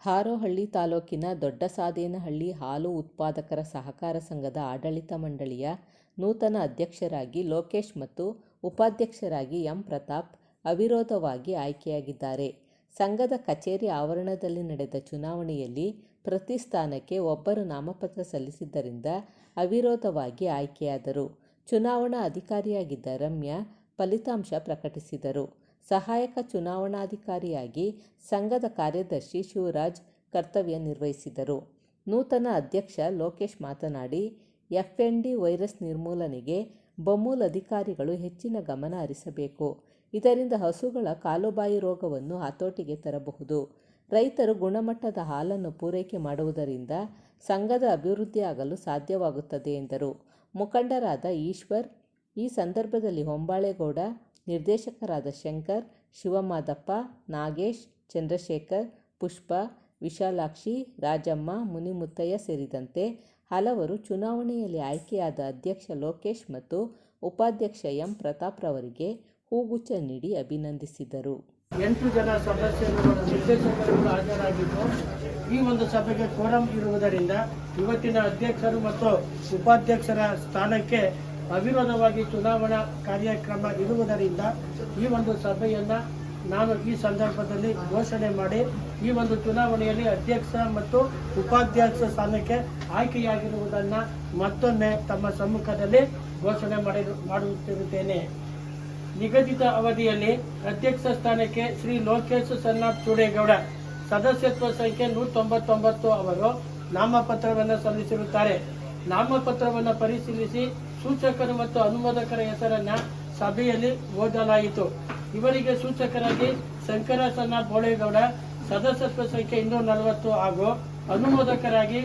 ಹಾರೋಹಳ್ಳಿ ತಾಲೂಕಿನ ದೊಡ್ಡಸಾದೇನಹಳ್ಳಿ ಹಾಲು ಉತ್ಪಾದಕರ ಸಹಕಾರ ಸಂಘದ ಆಡಳಿತ ಮಂಡಳಿಯ ನೂತನ ಅಧ್ಯಕ್ಷರಾಗಿ ಲೋಕೇಶ್ ಮತ್ತು ಉಪಾಧ್ಯಕ್ಷರಾಗಿ ಎಂ ಪ್ರತಾಪ್ ಅವಿರೋಧವಾಗಿ ಆಯ್ಕೆಯಾಗಿದ್ದಾರೆ. ಸಂಘದ ಕಚೇರಿ ಆವರಣದಲ್ಲಿ ನಡೆದ ಚುನಾವಣೆಯಲ್ಲಿ ಪ್ರತಿ ಸ್ಥಾನಕ್ಕೆ ಒಬ್ಬರು ನಾಮಪತ್ರ ಸಲ್ಲಿಸಿದ್ದರಿಂದ ಅವಿರೋಧವಾಗಿ ಆಯ್ಕೆಯಾದರು. ಚುನಾವಣಾ ಅಧಿಕಾರಿಯಾಗಿದ್ದ ರಮ್ಯಾ ಫಲಿತಾಂಶ ಪ್ರಕಟಿಸಿದರು. ಸಹಾಯಕ ಚುನಾವಣಾಧಿಕಾರಿಯಾಗಿ ಸಂಘದ ಕಾರ್ಯದರ್ಶಿ ಶಿವರಾಜ್ ಕರ್ತವ್ಯ ನಿರ್ವಹಿಸಿದರು. ನೂತನ ಅಧ್ಯಕ್ಷ ಲೋಕೇಶ್ ಮಾತನಾಡಿ, ಎಫ್ಎನ್ಡಿ ವೈರಸ್ ನಿರ್ಮೂಲನೆಗೆ ಬಮೂಲ್ ಅಧಿಕಾರಿಗಳು ಹೆಚ್ಚಿನ ಗಮನ ಹರಿಸಬೇಕು. ಇದರಿಂದ ಹಸುಗಳ ಕಾಲುಬಾಯಿ ರೋಗವನ್ನು ಹತೋಟಿಗೆ ತರಬಹುದು. ರೈತರು ಗುಣಮಟ್ಟದ ಹಾಲನ್ನು ಪೂರೈಕೆ ಮಾಡುವುದರಿಂದ ಸಂಘದ ಅಭಿವೃದ್ಧಿಯಾಗಲು ಸಾಧ್ಯವಾಗುತ್ತದೆ ಎಂದರು. ಮುಖಂಡರಾದ ಈಶ್ವರ್, ಈ ಸಂದರ್ಭದಲ್ಲಿ ಹೊಂಬಾಳೇಗೌಡ, ನಿರ್ದೇಶಕರಾದ ಶಂಕರ್, ಶಿವಮಾದಪ್ಪ, ನಾಗೇಶ್, ಚಂದ್ರಶೇಖರ್, ಪುಷ್ಪ ವಿಶಾಲಾಕ್ಷಿ, ರಾಜಮ್ಮ, ಮುನಿಮುತ್ತಯ್ಯ ಸೇರಿದಂತೆ ಹಲವರು ಚುನಾವಣೆಯಲ್ಲಿ ಆಯ್ಕೆಯಾದ ಅಧ್ಯಕ್ಷ ಲೋಕೇಶ್ ಮತ್ತು ಉಪಾಧ್ಯಕ್ಷ ಎಂ ಪ್ರತಾಪ್ರವರಿಗೆ ಹೂಗುಚ್ಛ ನೀಡಿ ಅಭಿನಂದಿಸಿದರು. ಎಂಟು ಜನ ಸದಸ್ಯರು ಮತ್ತು ನಿರ್ದೇಶಕರು ಹಾಜರಾಗಿದ್ದು ಈ ಒಂದು ಸಭೆಗೆ ಕೋರಂ ಇರುವುದರಿಂದ ಇವತ್ತಿನ ಅಧ್ಯಕ್ಷರು ಮತ್ತು ಉಪಾಧ್ಯಕ್ಷರ ಸ್ಥಾನಕ್ಕೆ ಅವಿರೋಧವಾಗಿ ಚುನಾವಣಾ ಕಾರ್ಯಕ್ರಮ ಇರುವುದರಿಂದ ಈ ಒಂದು ಸಭೆಯನ್ನು ನಾನು ಈ ಸಂದರ್ಭದಲ್ಲಿ ಘೋಷಣೆ ಮಾಡಿ, ಈ ಒಂದು ಚುನಾವಣೆಯಲ್ಲಿ ಅಧ್ಯಕ್ಷ ಮತ್ತು ಉಪಾಧ್ಯಕ್ಷ ಸ್ಥಾನಕ್ಕೆ ಆಯ್ಕೆಯಾಗಿರುವುದನ್ನು ಮತ್ತೊಮ್ಮೆ ತಮ್ಮ ಸಮ್ಮುಖದಲ್ಲಿ ಘೋಷಣೆ ಮಾಡಿ, ಮಾಡುತ್ತಿರುತ್ತೇನೆ. ನಿಗದಿತ ಅವಧಿಯಲ್ಲಿ ಅಧ್ಯಕ್ಷ ಸ್ಥಾನಕ್ಕೆ ಶ್ರೀ ಲೋಕೇಶ್ ಸನ್ನಾಥ್ ಚೂಡೇಗೌಡ ಸದಸ್ಯತ್ವ ಸಂಖ್ಯೆ ನೂರ ತೊಂಬತ್ತೊಂಬತ್ತು ಅವರು ನಾಮಪತ್ರವನ್ನು ಸಲ್ಲಿಸಿರುತ್ತಾರೆ. ನಾಮಪತ್ರವನ್ನು ಪರಿಶೀಲಿಸಿ ಸೂಚಕರು ಮತ್ತು ಅನುಮೋದಕರ ಹೆಸರನ್ನ ಸಭೆಯಲ್ಲಿ ಓದಲಾಯಿತು. ಇವರಿಗೆ ಸೂಚಕರಾಗಿ ಶಂಕರಸನ್ನ ಬೋಳೇಗೌಡ, ಸದಸ್ಯತ್ವ ಸಂಖ್ಯೆ ಇನ್ನೂರ ನಲವತ್ತು ಹಾಗೂ ಅನುಮೋದಕರಾಗಿ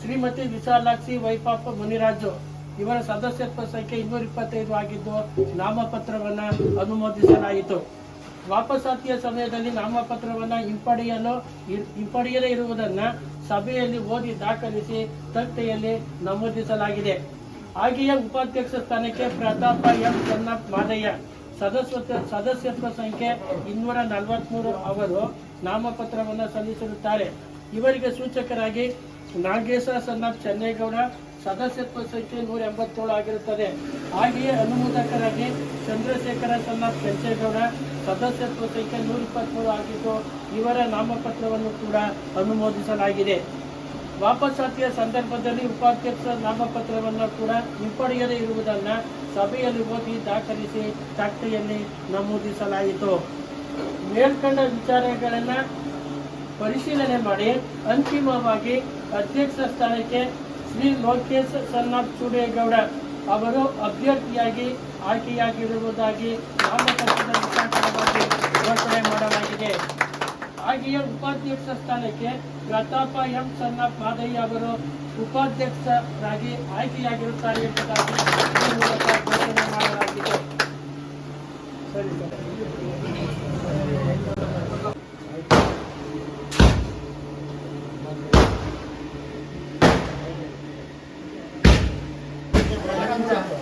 ಶ್ರೀಮತಿ ವಿಶಾಲಾಕ್ಷಿ ವೈಪಾಪ ಮುನಿರಾಜು. ಇವರ ಸದಸ್ಯತ್ವ ಸಂಖ್ಯೆ ಇನ್ನೂರ ಇಪ್ಪತ್ತೈದು ಆಗಿದ್ದು ನಾಮಪತ್ರವನ್ನ ಅನುಮೋದಿಸಲಾಯಿತು. ವಾಪಸಾತಿಯ ಸಮಯದಲ್ಲಿ ನಾಮಪತ್ರವನ್ನ ಹಿಂಪಡೆಯಲು ಹಿಂಪಡೆಯದೇ ಇರುವುದನ್ನ ಸಭೆಯಲ್ಲಿ ಓದಿ ದಾಖಲಿಸಿ ತಟ್ಟೆಯಲ್ಲಿ ನಮೂದಿಸಲಾಗಿದೆ. ಹಾಗೆಯೇ ಉಪಾಧ್ಯಕ್ಷ ಸ್ಥಾನಕ್ಕೆ ಪ್ರತಾಪ ಎಂ ಚನ್ನಪ್ಪ ಮಾದಯ್ಯ. ಸದಸ್ಯತ್ವ ಸದಸ್ಯತ್ವ ಸಂಖ್ಯೆ ಇನ್ನೂರ ನಲವತ್ಮೂರು ಅವರು ನಾಮಪತ್ರವನ್ನು ಸಲ್ಲಿಸಿರುತ್ತಾರೆ. ಇವರಿಗೆ ಸೂಚಕರಾಗಿ ನಾಗೇಶ ಸನ್ನಪ್ ಚೆನ್ನೇಗೌಡ, ಸದಸ್ಯತ್ವ ಸಂಖ್ಯೆ ನೂರ ಎಂಬತ್ತೇಳು ಆಗಿರುತ್ತದೆ. ಹಾಗೆಯೇ ಅನುಮೋದಕರಾಗಿ ಚಂದ್ರಶೇಖರ ಸನ್ನಪ್ ಕೆಂಚೇಗೌಡ ಸದಸ್ಯತ್ವ ಸಂಖ್ಯೆ ನೂರ ಇಪ್ಪತ್ಮೂರು ಆಗಿದ್ದು ಇವರ ನಾಮಪತ್ರವನ್ನು ಕೂಡ ಅನುಮೋದಿಸಲಾಗಿದೆ. ವಾಪಸಾತಿಯ ಸಂದರ್ಭದಲ್ಲಿ ಉಪಾಧ್ಯಕ್ಷ ನಾಮಪತ್ರವನ್ನು ಕೂಡ ಹಿಂಪಡೆಯದೇ ಇರುವುದನ್ನು ಸಭೆಯಲ್ಲಿ ಓದಿ ದಾಖಲಿಸಿ ತಟ್ಟೆಯಲ್ಲಿ ನಮೂದಿಸಲಾಯಿತು. ಮೇಲ್ಕಂಡ ವಿಚಾರಗಳನ್ನ ಪರಿಶೀಲನೆ ಮಾಡಿ ಅಂತಿಮವಾಗಿ ಅಧ್ಯಕ್ಷ ಸ್ಥಾನಕ್ಕೆ ಶ್ರೀ ಲೋಕೇಶ್ ಸನ್ನಾಥ್ ಚೂಡೇಗೌಡ ಅವರು ಅಭ್ಯರ್ಥಿಯಾಗಿ ಆಯ್ಕೆಯಾಗಿರುವುದಾಗಿ ನಾಮಪತ್ರದ ಮುಖಾಂತರವಾಗಿ ಘೋಷಣೆ ಮಾಡಲಾಗಿದೆ. ಹಾಗೆಯೇ ಉಪಾಧ್ಯಕ್ಷ ಸ್ಥಾನಕ್ಕೆ ಪ್ರತಾಪ ಎಂ ಸನ್ನಪ್ಪ ಮಾದಯ್ಯ ಅವರು ಉಪಾಧ್ಯಕ್ಷರಾಗಿ ಆಯ್ಕೆಯಾಗಿರುತ್ತಾರೆ ಎಂಬುದಾಗಿ ಈ ಮೂಲಕ ಘೋಷಣೆ ಮಾಡಲಾಗಿದೆ ಸರಿ ಸರ್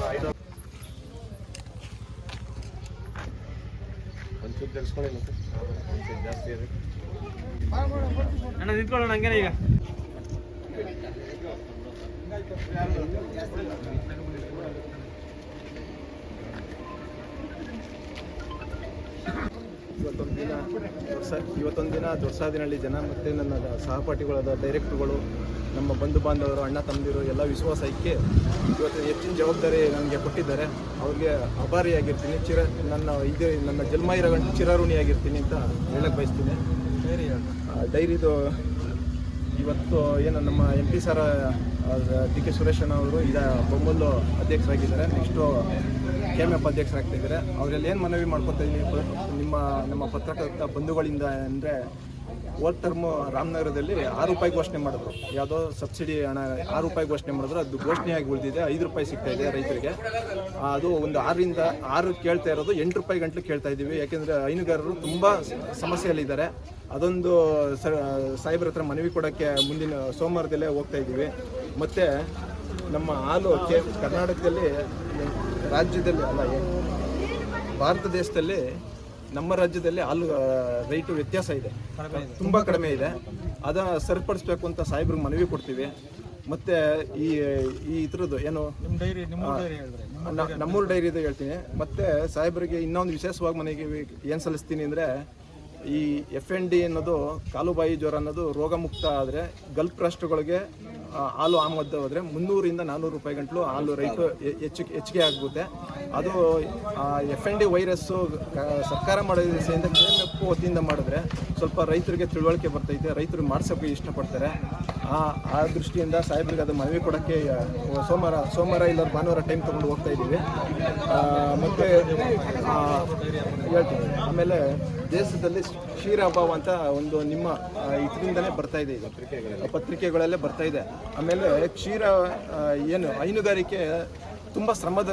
ಬಿಡು ಬಿಡು ಜಾಸ್ತಿ ಅಣ್ಣ ನಿಂತ್ಕೊಳ್ಳೋಣ ಹಂಗೇನೆ ಈಗ. ಇವತ್ತೊಂದು ದಿನ ದೊಡ್ಸ ಇವತ್ತೊಂದು ದಿನ ದೊಡ್ಸಾದಿನಹಳ್ಳಿ ಜನ ಮತ್ತು ನನ್ನ ಸಹಪಾಠಿಗಳಾದ ಡೈರೆಕ್ಟ್ರುಗಳು ನಮ್ಮ ಬಂಧು ಬಾಂಧವರು ಅಣ್ಣ ತಂದಿರು ಎಲ್ಲ ವಿಶ್ವಾಸ ಇಕ್ಕೆ ಇವತ್ತು ಹೆಚ್ಚಿನ ಜವಾಬ್ದಾರಿ ನನಗೆ ಕೊಟ್ಟಿದ್ದಾರೆ. ಅವ್ರಿಗೆ ಅಭಾರಿಯಾಗಿರ್ತೀನಿ ಚಿರ ನನ್ನ ಇದು ನನ್ನ ಜನ್ಮ ಇರೋ ಚಿರಋಣಿಯಾಗಿರ್ತೀನಿ ಅಂತ ಹೇಳಕ್ಕೆ ಬಯಸ್ತೀನಿ. ಡೈರಿದು ಇವತ್ತು ಏನು ನಮ್ಮ M P sir D K Suresan ಅವರು ಈಗ ಬೊಮ್ಮಲ್ಲು ಅಧ್ಯಕ್ಷರಾಗಿದ್ದಾರೆ. ನೆಕ್ಸ್ಟು ಕೆ ಎಂ ಎಫ್ ಅಧ್ಯಕ್ಷರಾಗ್ತಿದ್ದಾರೆ ಅವರಲ್ಲಿ ಏನು ಮನವಿ ಮಾಡ್ಕೊತಾ ಇದ್ದೀನಿ? ನಿಮ್ಮ, ನಮ್ಮ ಪತ್ರಕರ್ತ ಬಂಧುಗಳಿಂದ ಅಂದರೆ ಹೋದ ಟರ್ಮ್ ರಾಮನಗರದಲ್ಲಿ ಆರು ರೂಪಾಯಿ ಘೋಷಣೆ ಮಾಡಿದ್ರು. ಯಾವುದೋ ಸಬ್ಸಿಡಿ ಹಣ ಆರು ರೂಪಾಯಿ ಘೋಷಣೆ ಮಾಡಿದ್ರು. ಅದು ಘೋಷಣೆಯಾಗಿ ಉಳಿದಿದೆ. ಐದು ರೂಪಾಯಿ ಸಿಗ್ತಾ ಇದೆ ರೈತರಿಗೆ. ಅದು ಒಂದು ಆರರಿಂದ ಆರು ಕೇಳ್ತಾ ಇರೋದು. ಎಂಟು ರೂಪಾಯಿ ಗಂಟಲು ಕೇಳ್ತಾ ಇದ್ದೀವಿ. ಯಾಕೆಂದರೆ ಹೈನುಗಾರರು ತುಂಬ ಸಮಸ್ಯೆಯಲ್ಲಿದ್ದಾರೆ. ಅದೊಂದು ಸ, ಸಾಹೇಬ್ರ ಹತ್ರ ಮನವಿ ಕೊಡೋಕ್ಕೆ ಮುಂದಿನ ಸೋಮವಾರದಲ್ಲೇ ಹೋಗ್ತಾ ಇದ್ದೀವಿ. ಮತ್ತು ನಮ್ಮ ಹಾಲು ಕರ್ನಾಟಕದಲ್ಲಿ ರಾಜ್ಯದಲ್ಲಿ ಅಲ್ಲ, ಭಾರತ ದೇಶದಲ್ಲಿ ನಮ್ಮ ರಾಜ್ಯದಲ್ಲಿ ಹಾಲು ರೇಟು ವ್ಯತ್ಯಾಸ ಇದೆ. ತುಂಬ ಕಡಿಮೆ ಇದೆ. ಅದ ಸರಿಪಡಿಸ್ಬೇಕು ಅಂತ ಸಾಹೇಬ್ರಿಗೆ ಮನವಿ ಕೊಡ್ತೀವಿ. ಮತ್ತು ಈ ಈ ಇದ್ರದ್ದು ಏನು? ಡೈರಿ ಡೈರಿ ನಮ್ಮೂರು ಡೈರಿದು ಹೇಳ್ತೀನಿ. ಮತ್ತು ಸಾಹೇಬರಿಗೆ ಇನ್ನೊಂದು ವಿಶೇಷವಾಗಿ ಮನೆಗೆ ಏನು ಸಲ್ಲಿಸ್ತೀನಿ ಅಂದರೆ ಈ ಎಫ್ ಎನ್ ಡಿ ಅನ್ನೋದು ಕಾಲುಬಾಯಿ ಜ್ವರ ಅನ್ನೋದು ರೋಗಮುಕ್ತ ಆದರೆ ಗಲ್ಫ್ ರಾಷ್ಟ್ರಗಳಿಗೆ ಹಾಲು ಆಮದ್ದು ಹೋದರೆ ಮುನ್ನೂರಿಂದ ನಾನ್ನೂರು ರೂಪಾಯಿ ಗಂಟಲು ಹಾಲು ರೈಟು ಹೆಚ್ಚು, ಹೆಚ್ಚಿಗೆ ಆಗುತ್ತೆ ಅದು ಎಫ್ ಎನ್ ಡಿ ವೈರಸ್ಸು ಸರ್ಕಾರ ಮಾಡೋ ದಿವಸದಿಂದ ಕೆಎಂಎಫ್ ವತಿಯಿಂದ ಮಾಡಿದ್ರೆ ಸ್ವಲ್ಪ ರೈತರಿಗೆ ತಿಳುವಳಿಕೆ ಬರ್ತೈತೆ, ರೈತರು ಮಾಡ್ಸೋಕ್ಕೆ ಇಷ್ಟಪಡ್ತಾರೆ. ಆ ಆ ದೃಷ್ಟಿಯಿಂದ ಸಾಹೇಬ್ರಿಗೆ ಅದು ಮನವಿ ಕೊಡೋಕ್ಕೆ ಸೋಮವಾರ ಸೋಮವಾರ ಇಲ್ಲ, ಭಾನುವಾರ ಟೈಮ್ ತೊಗೊಂಡು ಹೋಗ್ತಾ ಇದ್ದೀವಿ. ಮತ್ತು ಹೇಳ್ತೀವಿ ಆಮೇಲೆ ದೇಶದಲ್ಲಿ ಕ್ಷೀರ ಅಭಾವ ಅಂತ ಒಂದು ನಿಮ್ಮ ಇದರಿಂದಲೇ ಬರ್ತಾ ಇದೆ ಈಗ ಪತ್ರಿಕೆಗಳಲ್ಲೇ ಬರ್ತಾ ಇದೆ. ಆಮೇಲೆ ಕ್ಷೀರ ಏನು, ಹೈನುಗಾರಿಕೆ ತುಂಬ ಶ್ರಮದ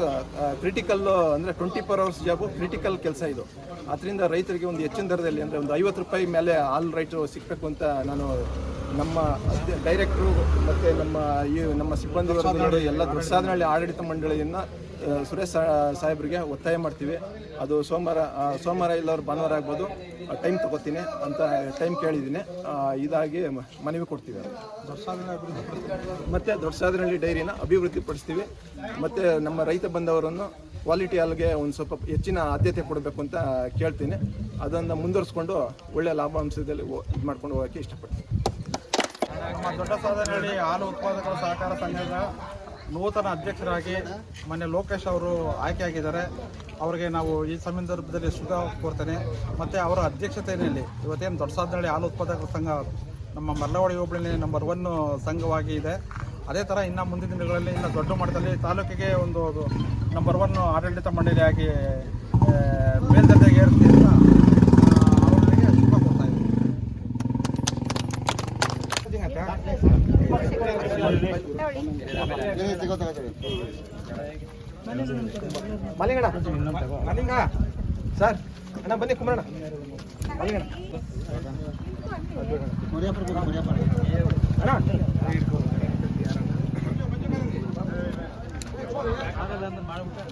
ಕ್ರಿಟಿಕಲ್ ಅಂದರೆ twenty four hours job critical ಕೆಲಸ ಇದು. ಅದರಿಂದ ರೈತರಿಗೆ ಒಂದು ಹೆಚ್ಚಿನ ದರದಲ್ಲಿ ಅಂದರೆ ಒಂದು ಐವತ್ತು ರೂಪಾಯಿ ಮೇಲೆ ಹಾಲ್ ರೈಟ್ರು ಸಿಗಬೇಕು ಅಂತ ನಾನು ನಮ್ಮ ಡೈರೆಕ್ಟ್ರು ಮತ್ತು ನಮ್ಮ ಈ, ನಮ್ಮ ಸಿಬ್ಬಂದಿ ಎಲ್ಲ ಸಾಧನೆಯಲ್ಲಿ ಆಡಳಿತ ಮಂಡಳಿಯನ್ನು ಸುರೇಶ್ ಸಾಹೇಬ್ರಿಗೆ ಒತ್ತಾಯ ಮಾಡ್ತೀವಿ. ಅದು ಸೋಮವಾರ ಸೋಮವಾರ ಇಲ್ಲವ್ರು ಭಾನುವಾರ ಆಗ್ಬೋದು. ಟೈಮ್ ತಗೋತೀನಿ ಅಂತ ಟೈಮ್ ಕೇಳಿದ್ದೀನಿ. ಇದಾಗಿ ಮನವಿ ಕೊಡ್ತೀವಿ ಮತ್ತು ದೊಡ್ಡಸಾದನಹಳ್ಳಿ ಡೈರಿನ ಅಭಿವೃದ್ಧಿಪಡಿಸ್ತೀವಿ. ಮತ್ತು ನಮ್ಮ ರೈತ ಬಂದವರನ್ನು ಕ್ವಾಲಿಟಿ ಅಲ್ಲಿಗೆ ಒಂದು ಸ್ವಲ್ಪ ಹೆಚ್ಚಿನ ಆದ್ಯತೆ ಕೊಡಬೇಕು ಅಂತ ಕೇಳ್ತೀನಿ. ಅದನ್ನು ಮುಂದುವರಿಸ್ಕೊಂಡು ಒಳ್ಳೆಯ ಲಾಭಾಂಶದಲ್ಲಿ ಇದು ಮಾಡ್ಕೊಂಡು ಹೋಗೋಕ್ಕೆ ಇಷ್ಟಪಡ್ತೀನಿ. ದೊಡ್ಡ ಸಾಧನಹಳ್ಳಿ ಹಾಲು ಉತ್ಪಾದಕರ ಸಹಕಾರ ಸಂಘದ ನೂತನ ಅಧ್ಯಕ್ಷರಾಗಿ ಮೊನ್ನೆ ಲೋಕೇಶ್ ಅವರು ಆಯ್ಕೆಯಾಗಿದ್ದಾರೆ. ಅವರಿಗೆ ನಾವು ಈ ಸಂದರ್ಭದಲ್ಲಿ ಶುಭ ಕೋರ್ತೇನೆ. ಮತ್ತು ಅವರ ಅಧ್ಯಕ್ಷತೆಯಲ್ಲಿ ಇವತ್ತೇನು ದೊಡ್ಡ ಸಾಧನಹಳ್ಳಿ ಹಾಲು ಉತ್ಪಾದಕರ ಸಂಘ ನಮ್ಮ ಮರ್ಲವಾಡಿ ಹೋಬಳಿಯಲ್ಲಿ ನಂಬರ್ ಒನ್ ಸಂಘವಾಗಿ ಇದೆ. ಅದೇ ಥರ ಇನ್ನು ಮುಂದಿನ ದಿನಗಳಲ್ಲಿ ಇನ್ನು ದೊಡ್ಡ ಮಟ್ಟದಲ್ಲಿ ತಾಲೂಕಿಗೆ ಒಂದು ನಂಬರ್ ಒನ್ ಆಡಳಿತ ಮಂಡಳಿಯಾಗಿ ಮೇಲ್ದರ್ಜೆಗೆ ಏರ್ತೀವಿ ಮಲ್ಲಿಂಗಣ ಮಲ್ಲಿಂಗ ಸರ್ ಅಣ್ಣ ಬನ್ನಿ ಕುಮಾರಣ್ಣ ಮಲ್ಲಿಂಗಣ ಅಣ್ಣ ಮಾಡ್ಬಿಟ್ಟು